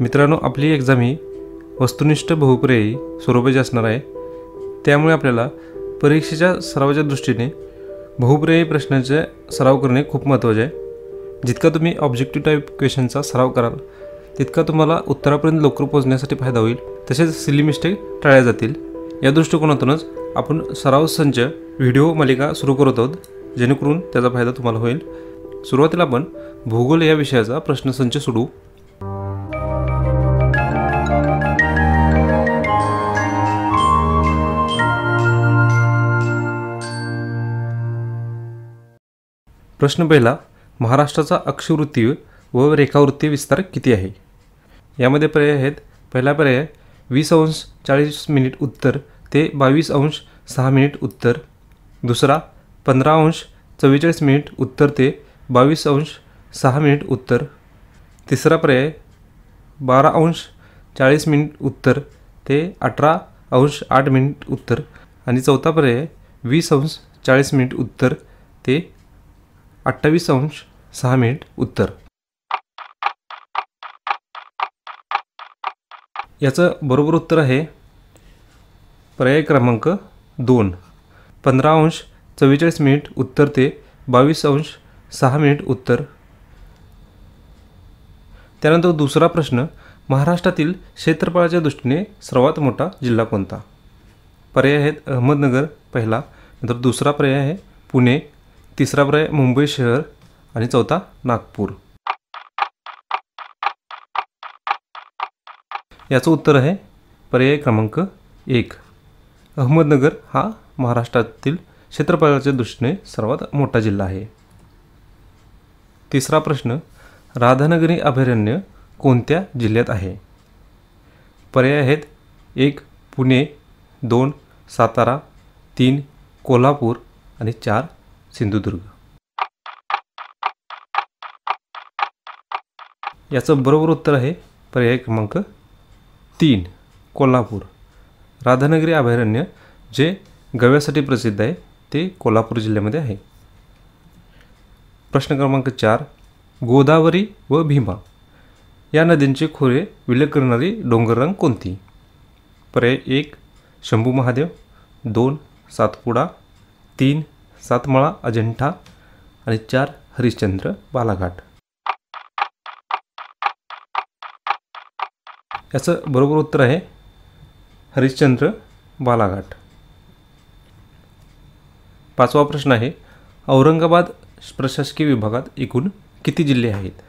मित्रांनो आपली एक्झाम ही वस्तुनिष्ठ बहुपर्यायी स्वरूपाची असणार आहे. त्यामुळे आपल्याला परीक्षेच्या सरावाच्या दृष्टीने बहुपर्यायी प्रश्नांचे सराव करणे खूप महत्त्वाचे आहे. जितका तुम्ही ऑब्जेक्टिव्ह टाईप क्वेश्चनचा सराव कराल तितका तुम्हाला उत्तरापर्यंत लवकर पोहोचण्यासाठी फायदा होईल. तसेच सिली मिस्टेक टाळल्या जातील. या दृष्टिकोनातूनच आपण सराव संच व्हिडिओ मालिका सुरू करत आहोत जेणेकरून त्याचा फायदा तुम्हाला होईल. सुरुवातीला आपण भूगोल या विषयाचा प्रश्नसंच सोडू. प्रश्न पहिला महाराष्ट्राचा अक्षवृत्ती व रेखावृत्ती विस्तार किती आहे? यामध्ये पर्याय आहेत. पहिला पर्याय वीस अंश चाळीस मिनिट उत्तर ते बावीस अंश सहा मिनिट उत्तर. दुसरा पंधरा अंश चव्वेचाळीस मिनिट उत्तर ते बावीस अंश सहा मिनिट उत्तर. तिसरा पर्याय बारा अंश चाळीस मिनिट उत्तर ते अठरा अंश आठ मिनिट उत्तर. आणि चौथा पर्याय वीस अंश चाळीस मिनिट उत्तर ते अठ्ठावीस अंश सहा मिनिट उत्तर. याचं बरोबर उत्तर आहे पर्याय क्रमांक दोन. पंधरा अंश चव्वेचाळीस मिनिट उत्तर ते बावीस अंश सहा मिनिट उत्तर. त्यानंतर दुसरा प्रश्न महाराष्ट्रातील क्षेत्रफळाच्या दृष्टीने सर्वात मोठा जिल्हा कोणता? पर्याय आहेत अहमदनगर पहिला. नंतर दुसरा पर्याय आहे पुणे तिसरा पर्याय मुंबई शहर आणि चौथा नागपूर. याचं उत्तर आहे पर्याय क्रमांक एक. अहमदनगर हा महाराष्ट्रातील क्षेत्रफळाच्या दृष्टीने सर्वात मोठा जिल्हा आहे. तिसरा प्रश्न राधानगरी अभयारण्य कोणत्या जिल्ह्यात आहे? पर्याय आहेत एक पुणे दोन सातारा तीन कोल्हापूर आणि चार सिंधुदुर्ग. याचं बरोबर उत्तर आहे पर्याय क्रमांक तीन कोल्हापूर. राधानगरी अभयारण्य जे गव्यासाठी प्रसिद्ध आहे ते कोल्हापूर जिल्ह्यामध्ये आहे. प्रश्न क्रमांक चार गोदावरी व भीमा. या नद्यांचे खोरे विलग करणारी डोंगररांग कोणती? पर्याय एक शंभू महादेव. दोन सातपुडा. तीन सातमाळा अजंठा आणि चार हरिश्चंद्र बालाघाट. याचं बरोबर उत्तर आहे हरिश्चंद्र बालाघाट. पाचवा प्रश्न आहे औरंगाबाद प्रशासकीय विभागात एकूण किती जिल्हे आहेत?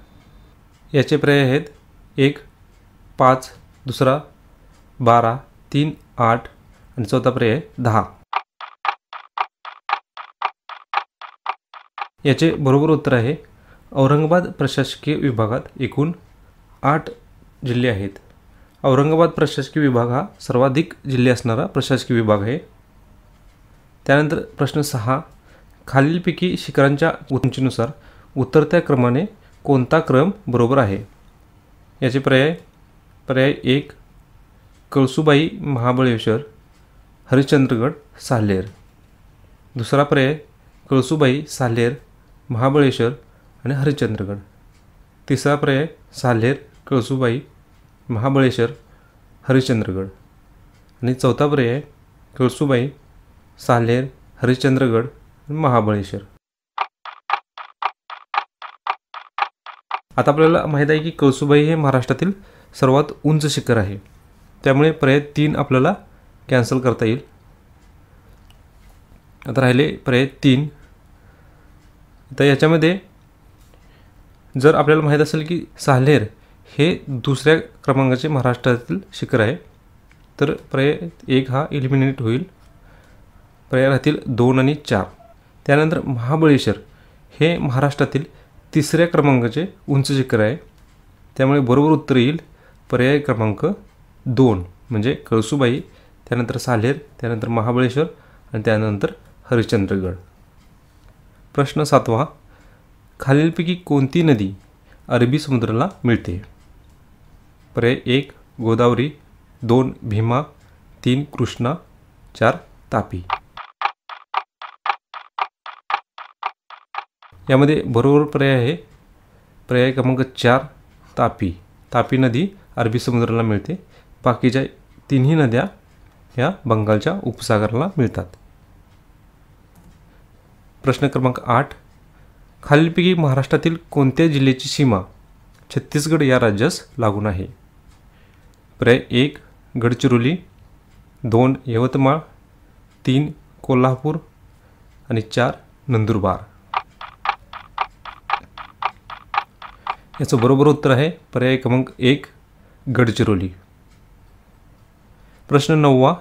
याचे पर्याय आहेत एक पाच दुसरा बारा तीन आठ आणि चौथा पर्याय दहा. याचे बरोबर उत्तर आहे औरंगाबाद प्रशासकीय विभागात एकूण आठ जिल्हे आहेत. औरंगाबाद प्रशासकीय विभाग हा सर्वाधिक जिल्हे असणारा प्रशासकीय विभाग आहे. त्यानंतर प्रश्न सहा खालीलपैकी शिखरांच्या उंचीनुसार उतरत्या क्रमाने कोणता क्रम बरोबर आहे? याचे पर्याय पर्याय एक कळसुबाई महाबळेश्वर हरिश्चंद्रगड साल्हेर. दुसरा पर्याय कळसुबाई साल्हेर महाबळेश्वर आणि हरिश्चंद्रगड. तिसरा पर्याय साल्हेर कळसुबाई महाबळेश्वर हरिश्चंद्रगड. आणि चौथा पर्याय कळसुबाई साल्हेर हरिश्चंद्रगड आणि महाबळेश्वर. आता आपल्याला माहीत आहे की कळसुबाई हे महाराष्ट्रातील सर्वात उंच शिखर आहे. त्यामुळे पर्याय तीन आपल्याला कॅन्सल करता येईल. आता राहिले पर्याय तीन. तर याच्यामध्ये जर आपल्याला माहीत असेल की साल्हेर हे दुसऱ्या क्रमांकाचे महाराष्ट्रातील शिखर आहे तर पर्याय एक हा इलिमिनेट होईल. पर्याय राहतील दोन आणि चार. त्यानंतर महाबळेश्वर हे महाराष्ट्रातील तिसऱ्या क्रमांकाचे उंच शिखर आहे. त्यामुळे बरोबर उत्तर येईल. पर्याय क्रमांक दोन म्हणजे कळसुबाई त्यानंतर साल्हेर त्यानंतर महाबळेश्वर आणि त्यानंतर हरिश्चंद्रगड. प्रश्न सातवा खालीलपैकी कोणती नदी अरबी समुद्राला मिळते? पर्याय एक गोदावरी दोन भीमा तीन कृष्णा चार तापी. यामध्ये बरोबर पर्याय आहे. पर्याय क्रमांक चार तापी. तापी नदी अरबी समुद्राला मिळते. बाकीच्या तिन्ही नद्या या बंगालच्या उपसागराला मिळतात. प्रश्न क्रमांक आठ. खालीलपैकी महाराष्ट्रातील कोणत्या जिल्ह्याची सीमा छत्तीसगड या राज्यास लागून आहे? पर्याय एक गडचिरोली. दोन यवतमाळ. तीन कोल्हापूर. आणि चार नंदुरबार. याचं बरोबर उत्तर आहे पर्याय क्रमांक एक गडचिरोली. प्रश्न नववा.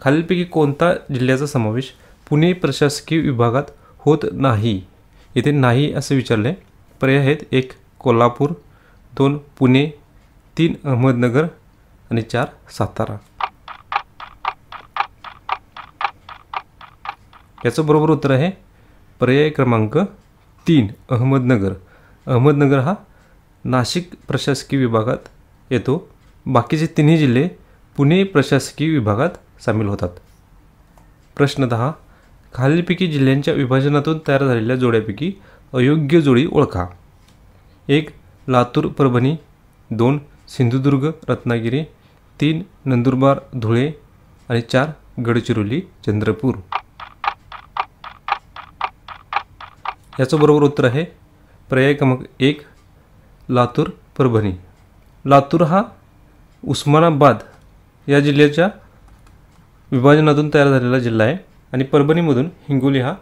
खालीलपैकी कोणता जिल्ह्याचा समावेश पुणे प्रशासकीय विभागात होत नाही. येथे नाही असं विचारलं. आहे पर्याय आहेत एक कोल्हापूर दोन पुणे तीन अहमदनगर आणि चार सातारा. याचं बरोबर उत्तर आहे पर्याय क्रमांक तीन अहमदनगर. अहमदनगर हा नाशिक प्रशासकीय विभागात येतो. बाकीचे तिन्ही जिल्हे पुणे प्रशासकीय विभागात सामील होतात. प्रश्न दहा खालीलपैकी जिल्ह्यांच्या विभाजनातून तयार झालेल्या जोड्यापैकी अयोग्य जोडी ओळखा. एक लातूर परभणी. दोन सिंधुदुर्ग रत्नागिरी. तीन नंदुरबार धुळे. आणि चार गडचिरोली चंद्रपूर. याचं बरोबर उत्तर आहे पर्याय क्रमांक एक लातूर परभणी. लातूर हा उस्मानाबाद या जिल्ह्याच्या विभाजनातून तयार झालेला जिल्हा आहे. आणि परभणीमधून हिंगोली हा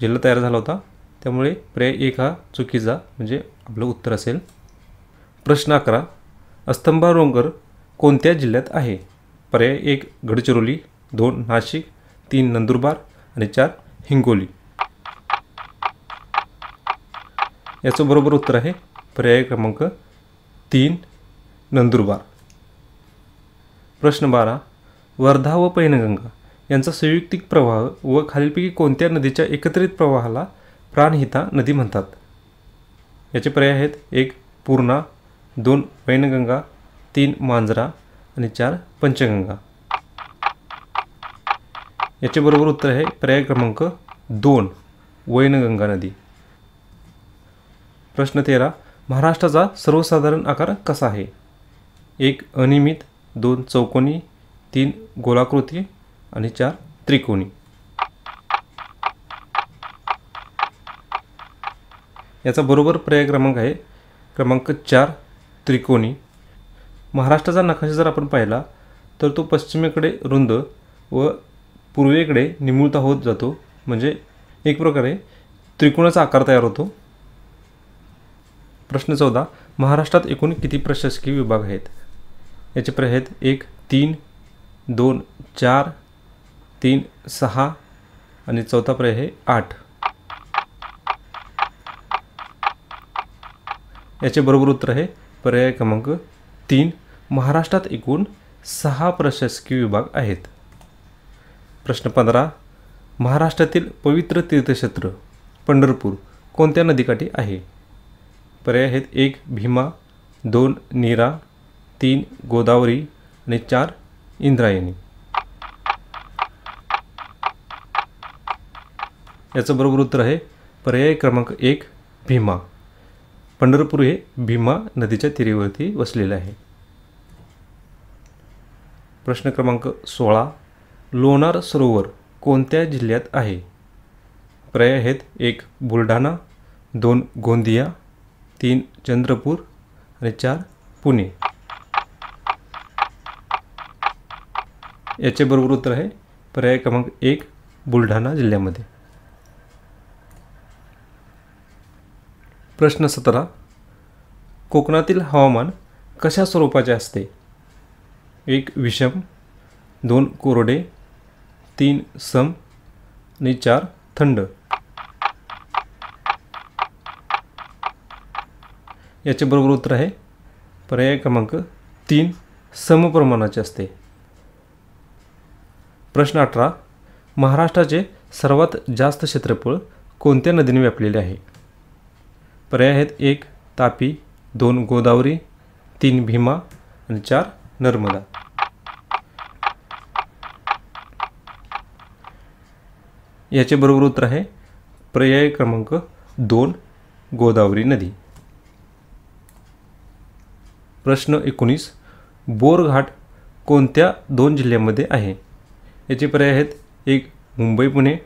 जिल्हा तयार झाला होता. त्यामुळे पर्याय एक हा चुकीचा म्हणजे आपलं उत्तर असेल. प्रश्न अकरा. अस्तंभा डोंगर कोणत्या जिल्ह्यात आहे? पर्याय एक गडचिरोली. दोन नाशिक. तीन नंदुरबार. आणि चार हिंगोली. याचं बरोबर उत्तर आहे पर्याय क्रमांक तीन नंदुरबार. प्रश्न बारा. वर्धा व पैनगंगा. यांचा संयुक्तिक प्रवाह व खालीलपैकी कोणत्या नदीच्या एकत्रित प्रवाहाला प्राणहिता नदी म्हणतात? याचे पर्याय आहेत. एक पूर्णा. दोन वैनगंगा. तीन मांजरा. आणि चार पंचगंगा. याचे बरोबर उत्तर आहे पर्याय क्रमांक दोन वैनगंगा नदी. प्रश्न तेरा महाराष्ट्राचा सर्वसाधारण आकार कसा आहे? एक अनियमित. दोन चौकोनी. तीन गोलाकृती. आणि चार त्रिकोणी. याचा बरोबर पर्याय क्रमांक आहे. क्रमांक चार त्रिकोणी. महाराष्ट्राचा नकाशा जर आपण पाहिला तर तो पश्चिमेकडे रुंद व पूर्वेकडे निमुळता होत जातो. म्हणजे एक प्रकारे त्रिकोणाचा आकार तयार होतो. प्रश्न चौदा. महाराष्ट्रात एकूण किती प्रशासकीय विभाग आहेत? याचे पर्याय आहेत एक तीन दोन चार तीन सहा आणि चौथा पर्याय आहे आठ. याचे बरोबर उत्तर आहे पर्याय क्रमांक तीन. महाराष्ट्रात एकूण सहा प्रशासकीय विभाग आहेत. प्रश्न पंधरा. महाराष्ट्रातील पवित्र तीर्थक्षेत्र पंढरपूर कोणत्या नदीकाठी आहे? पर्याय आहेत एक भीमा दोन नीरा तीन गोदावरी आणि चार इंद्रायणी. याचं बरोबर उत्तर आहे पर्याय क्रमांक एक भीमा. पंढरपूर हे भीमा नदीच्या तीरेवरती वसलेले आहे. प्रश्न क्रमांक सोळा लोणार सरोवर कोणत्या जिल्ह्यात आहे? पर्याय आहेत एक बुलढाणा दोन गोंदिया तीन चंद्रपूर आणि चार पुणे. याचे बरोबर उत्तर आहे पर्याय क्रमांक एक बुलढाणा जिल्ह्यामध्ये. प्रश्न सतरा. कोकणातील हवामान कशा स्वरूपाचे असते? एक विषम. दोन कोरडे. तीन सम. आणि चार थंड. याचे बरोबर उत्तर आहे पर्याय क्रमांक तीन समप्रमाणाचे असते. प्रश्न अठरा. महाराष्ट्राचे सर्वात जास्त क्षेत्रफळ कोणत्या नदीने व्यापलेले आहे? पर्याय आहेत. एक तापी. दोन गोदावरी. तीन भीमा. आणि चार नर्मदा. याचे बरोबर उत्तर आहे पर्याय क्रमांक दोन गोदावरी नदी. प्रश्न एकोणीस बोरघाट कोणत्या दोन जिल्ह्यामध्ये आहे? याचे पर्याय आहेत. एक मुंबई पुणे.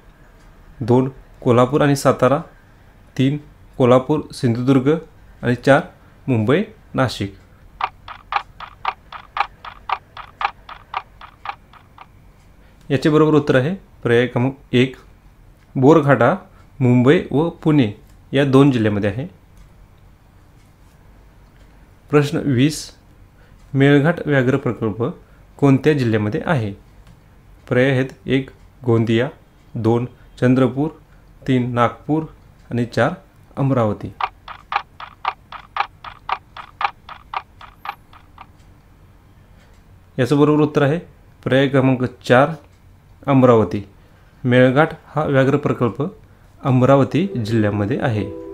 दोन कोल्हापूर आणि सातारा. तीन कोल्हापूर सिंधुदुर्ग आणि चार मुंबई नाशिक. याचे बरोबर उत्तर आहे पर्याय क्रमांक एक बोरघाटा मुंबई व पुणे या दोन जिल्ह्यामध्ये आहे. प्रश्न वीस मेळघाट व्याघ्र प्रकल्प कोणत्या जिल्ह्यामध्ये आहे? पर्याय आहेत एक गोंदिया दोन चंद्रपूर तीन नागपूर आणि चार अमरावती. याचं बरोबर उत्तर आहे. पर्याय क्रमांक चार अमरावती. मेळघाट हा व्याघ्र प्रकल्प अमरावती जिल्ह्यामध्ये आहे.